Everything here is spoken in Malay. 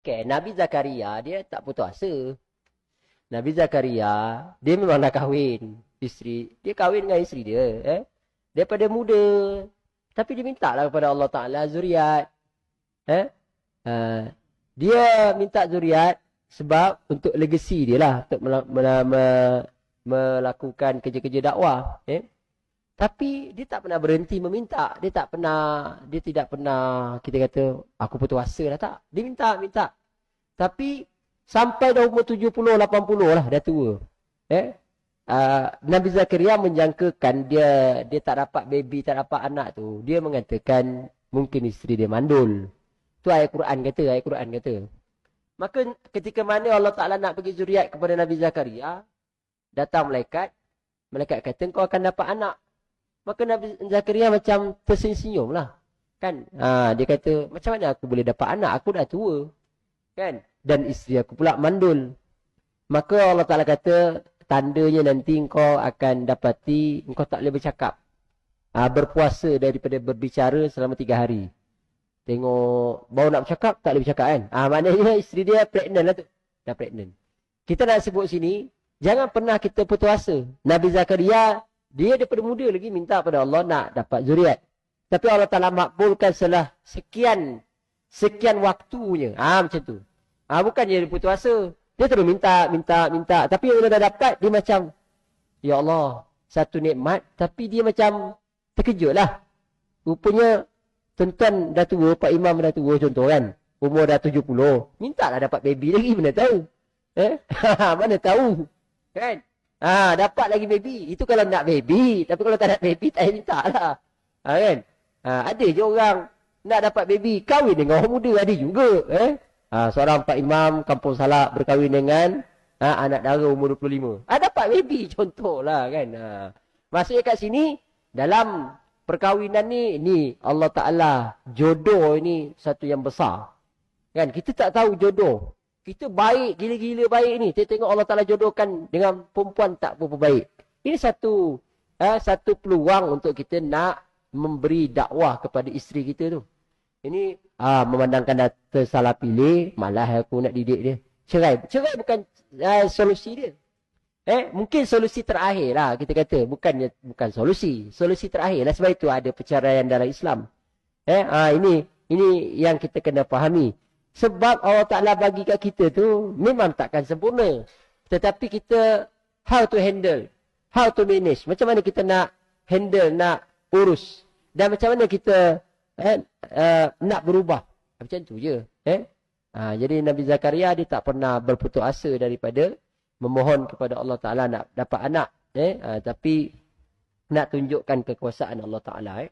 Okay, Nabi Zakaria dia tak putus asa. Nabi Zakaria, dia memang nak kahwin isteri. Dia kahwin dengan isteri dia. Eh? Daripada muda. Tapi dia minta lah kepada Allah Ta'ala zuriat. Eh? Uh, dia minta zuriat sebab untuk legasi dia lah. Untuk melakukan kerja-kerja dakwah. Eh? Tapi dia tak pernah berhenti meminta. Dia tak pernah, dia tidak pernah kita kata, aku putus asa lah tak. Dia minta, minta. Tapi sampai dah umur 70, 80 lah dah tua. Eh? Uh, Nabi Zakaria menjangkakan dia dia tak dapat baby, tak dapat anak tu. Dia mengatakan mungkin isteri dia mandul. Tu ayat Quran kata, ayat Quran kata. Maka ketika mana Allah Ta'ala nak bagi zuriat kepada Nabi Zakaria, datang malaikat, malaikat kata kau akan dapat anak. Maka Nabi Zakaria macam tersenyum lah. Kan? Ha, dia kata, macam mana aku boleh dapat anak? Aku dah tua. Kan? Dan isteri aku pula mandul. Maka Allah Ta'ala kata, tandanya nanti kau akan dapati, kau tak boleh bercakap. Ha, berpuasa daripada berbicara selama tiga hari. Tengok, baru nak bercakap, tak boleh bercakap kan? Ha, maknanya isteri dia pregnant lah tu. Dah pregnant. Kita nak sebut sini, jangan pernah kita putus asa. Nabi Zakaria dia daripada muda lagi minta pada Allah nak dapat zuriat. Tapi Allah Ta'ala makbulkan setelah sekian sekian waktunya. Ha, macam tu. Ah ha, bukan dia putus asa. Dia terus minta, minta, minta. Tapi bila dah dapat, dia macam, Ya Allah, satu nikmat. Tapi dia macam terkejut lah. Rupanya, tuan-tuan dah tua, Pak Imam dah tua contoh kan. Umur dah 70. Minta lah dapat baby lagi, mana tahu. Eh? mana tahu. Kan? Ha, dapat lagi baby. Itu kalau nak baby. Tapi kalau tak nak baby, tak payah minta lah. Ha, kan? Ha, ada je orang nak dapat baby. Kahwin dengan orang muda. Ada juga. Eh? Ha, seorang Pak Imam Kampung Salak berkahwin dengan ha, anak dara umur 25. Ha, dapat baby. Contoh lah kan. Ha. Maksudnya kat sini, dalam perkahwinan ni, ni Allah Ta'ala jodoh ini satu yang besar. Kan? Kita tak tahu jodoh. Kita baik, gila-gila baik ni. Kita tengok Allah Ta'ala jodohkan dengan perempuan tak berapa baik. Ini satu eh, satu peluang untuk kita nak memberi dakwah kepada isteri kita tu. Ini ah, memandangkan dah tersalah pilih, malah aku nak didik dia. Cerai. Cerai bukan uh, solusi dia. Eh, mungkin solusi terakhir lah kita kata. Bukan bukan solusi. Solusi terakhir lah. Sebab itu ada perceraian dalam Islam. Eh, ah, ini ini yang kita kena fahami. Sebab Allah Ta'ala bagi kat kita tu memang takkan sempurna. Tetapi kita how to handle. How to manage. Macam mana kita nak handle, nak urus. Dan macam mana kita eh, uh, nak berubah. Macam tu je. Eh? Ha, jadi Nabi Zakaria dia tak pernah berputus asa daripada memohon kepada Allah Ta'ala nak dapat anak. Eh? Ha, tapi nak tunjukkan kekuasaan Allah Ta'ala. Eh?